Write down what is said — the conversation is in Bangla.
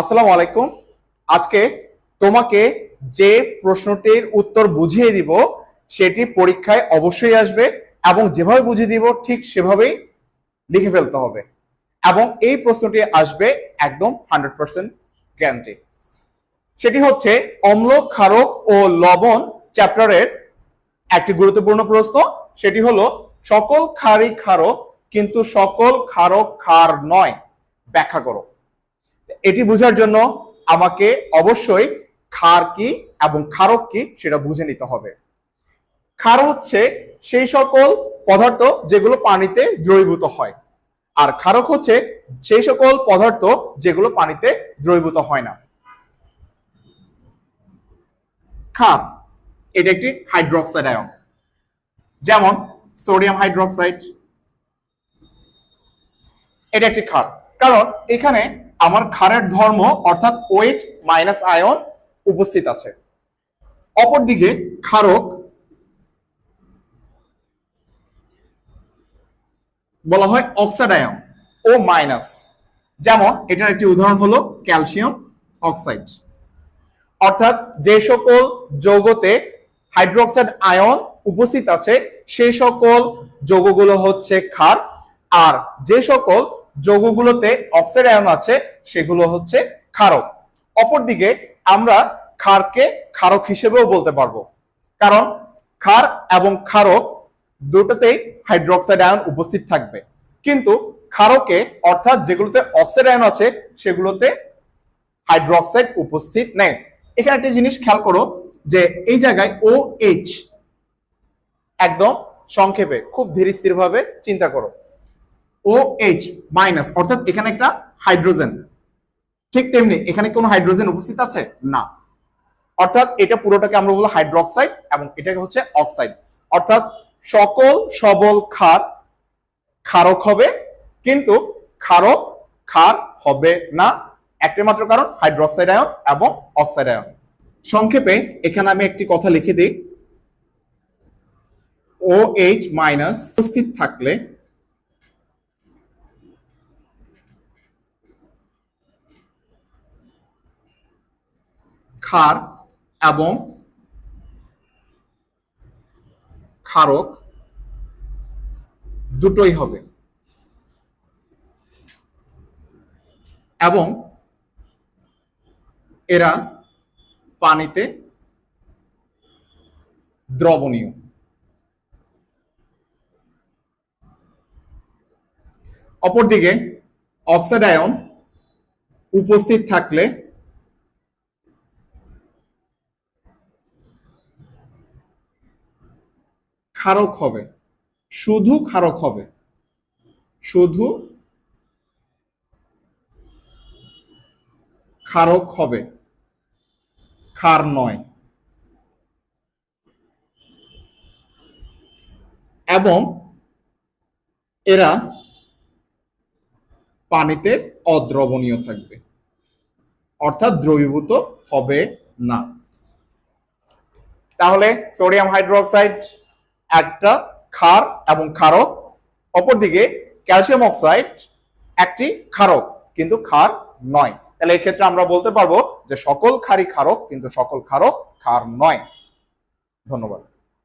আসসালামু আলাইকুম। আজকে তোমাকে যে প্রশ্নটির উত্তর বুঝিয়ে দিব, সেটি পরীক্ষায় অবশ্যই আসবে এবং যেভাবে বুঝিয়ে দিব, ঠিক সেভাবেই লিখে ফেলতে হবে এবং এই প্রশ্নটি আসবে একদম হান্ড্রেড পার্সেন্ট গ্যারান্টি সেটি হচ্ছে, অম্ল, ক্ষারক ও লবণ চ্যাপ্টারের একটি গুরুত্বপূর্ণ প্রশ্ন। সেটি হলো, সকল ক্ষারই ক্ষারক, কিন্তু সকল ক্ষারক ক্ষার নয়। ব্যাখ্যা করো। এটি বোঝার জন্য আমাকে অবশ্যই ক্ষার কি এবং ক্ষারক কি সেটা বুঝে নিতে হবে। ক্ষার হচ্ছে সেই সকল পদার্থ যেগুলো পানিতে দ্রবীভূত হয়। আর ক্ষারক হচ্ছে সেই সকল পদার্থ যেগুলো পানিতে দ্রবীভূত হয় না। ক্ষার, এটা একটি হাইড্রোক্সাইড আয়ন যেমন সোডিয়াম হাইড্রোক্সাইড এটা একটি ক্ষার। কারণ এখানে আমার ক্ষারের ধর্ম অর্থাৎ ওএইচ মাইনাস আয়ন উপস্থিত আছে। অপরদিকে ক্ষারক বলা হয় অক্সাইড আয়ন ও মাইনাস যেমন এটার একটি উদাহরণ হলো ক্যালসিয়াম অক্সাইড অর্থাৎ যে সকল যৌগতে হাইড্রোক্সাইড আয়ন উপস্থিত আছে সেই সকল যৌগগুলো হচ্ছে ক্ষার, আর যে সকল যৌগগুলোতে অক্সাইড আয়ন আছে, সেগুলো হচ্ছে ক্ষারক। অপরদিকে আমরা ক্ষারকে ক্ষারক হিসেবেও বলতে পারব। কারণ ক্ষার এবং ক্ষারক দুটোতেই হাইড্রোক্সাইড আয়ন উপস্থিত থাকবে। কিন্তু ক্ষারকে, অর্থাৎ যেগুলোতে অক্সাইড আয়ন আছে, সেগুলোতে হাইড্রোক্সাইড উপস্থিত নেই। এখানে একটা জিনিস খেয়াল করো যে এই জায়গায় ও এইচ একদম সংক্ষেপে, খুব ধীর স্থির ভাবে চিন্তা করো। ও এইচ মাইনাস অর্থাৎ এখানে একটা হাইড্রোজেন ঠিক তেমনি এখানে কোনো হাইড্রোজেন উপস্থিত আছে? না। অর্থাৎ এটা পুরোটাকে আমরা বলব হাইড্রোক্সাইড এবং এটাকে হচ্ছে অক্সাইড অর্থাৎ সকল সবল ক্ষার ক্ষারক হবে, কিন্তু ক্ষারক ক্ষার হবে না। একটা মাত্র কারণ হাইড্রোক্সাইড আয়ন এবং অক্সাইড আয়ন সংক্ষেপে এখানে আমি একটি কথা লিখে দিই। ও এইচ মাইনাস উপস্থিত থাকলে ক্ষার এবং ক্ষারক দুটোই হবে। এবং এরা পানিতে দ্রবণীয়। অপরদিকে অক্সাইড আয়ন উপস্থিত থাকলে ক্ষারক হবে। শুধু ক্ষারক হবে। শুধু ক্ষারক হবে। ক্ষার নয়। এবং এরা পানিতে অদ্রবণীয় থাকবে। অর্থাৎ দ্রবীভূত হবে না। তাহলে সোডিয়াম হাইড্রোক্সাইড একটা ক্ষার এবং ক্ষারক, অপরদিকে ক্যালসিয়াম অক্সাইড একটি ক্ষারক, কিন্তু ক্ষার নয়। তাহলে এই ক্ষেত্রে আমরা বলতে পারব যে সকল ক্ষারই ক্ষারক, কিন্তু সকল ক্ষারক ক্ষার নয়। ধন্যবাদ।